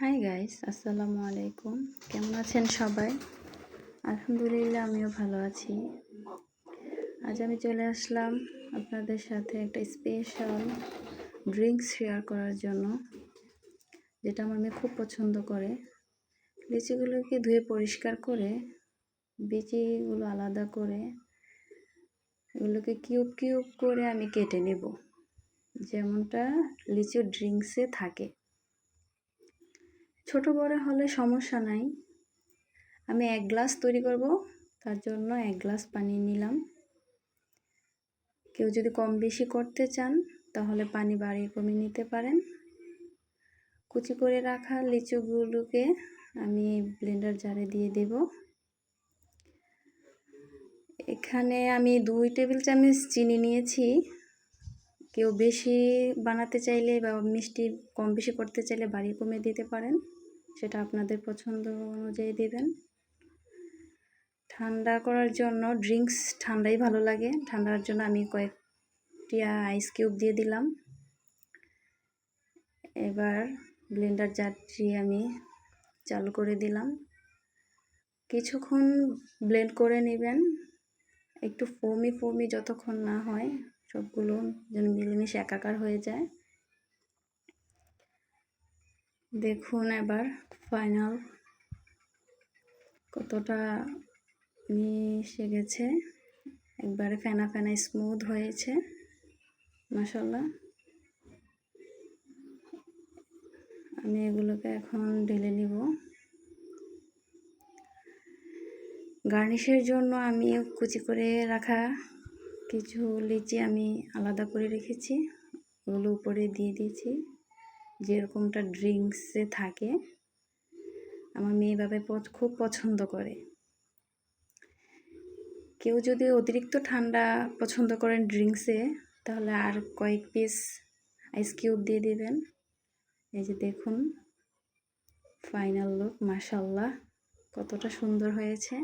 Hi guys আসসালামু আলাইকুম কেমন আছেন সবাই? আলহামদুলিল্লাহ, আমিও ভালো আছি। আজ আমি চলে আসলাম আপনাদের সাথে একটা স্পেশাল ড্রিঙ্কস শেয়ার করার জন্য, যেটা আমার মেয়ে খুব পছন্দ করে। লিচিগুলোকে ধুয়ে পরিষ্কার করে, বিচিগুলো আলাদা করে, এগুলোকে কিউব কিউব করে আমি কেটে নেব। যেমনটা লিচু ড্রিঙ্কসে থাকে। ছোট বড় হলে সমস্যা নাই। আমি এক গ্লাস তৈরি করব, তার জন্য এক গ্লাস পানি নিলাম। কেউ যদি কম বেশি করতে চান, তাহলে পানি বাড়িয়ে কমিয়ে নিতে পারেন। কুচি করে রাখা লিচুগুলোকে আমি ব্লেন্ডার জারে দিয়ে দেব। এখানে আমি দুই টেবিল চামচ চিনি নিয়েছি। কেউ বেশি বানাতে চাইলে বা মিষ্টি কম বেশি করতে চাইলে বাড়ি কমিয়ে দিতে পারেন। সেটা আপনাদের পছন্দ অনুযায়ী দেবেন। ঠান্ডা করার জন্য ড্রিঙ্কস ঠান্ডাই ভালো লাগে। ঠান্ডার জন্য আমি কয়েকটি আইস কিউব দিয়ে দিলাম। এবার ব্লেন্ডার জারটি আমি চালু করে দিলাম। কিছুক্ষণ ব্লেন্ড করে নেবেন। একটু ফোমি ফোমি যতক্ষণ না হয়। সবগুলো যেন মিলেমিশে একাকার হয়ে যায়। দেখুন এবার ফাইনাল কতটা মিশে গেছে। একবারে ফেনা ফেনা স্মুথ হয়েছে মাসাল্লাহ আমি এগুলোকে এখন ঢেলে নিব। গার্নিশের জন্য আমি কুচি করে রাখা কিছু লিচি আমি আলাদা করে রেখেছি। ওগুলো উপরে দিয়ে দিয়েছি। যেরকমটা ড্রিঙ্কসে থাকে। আমার মেয়ে বাবা খুব পছন্দ করে। কেউ যদি অতিরিক্ত ঠান্ডা পছন্দ করেন ড্রিঙ্কসে তাহলে আর কয়েক পিস আইস কিউব দিয়ে দেবেন। এই যে দেখুন ফাইনাল লুক মাসাল্লাহ কতটা সুন্দর হয়েছে।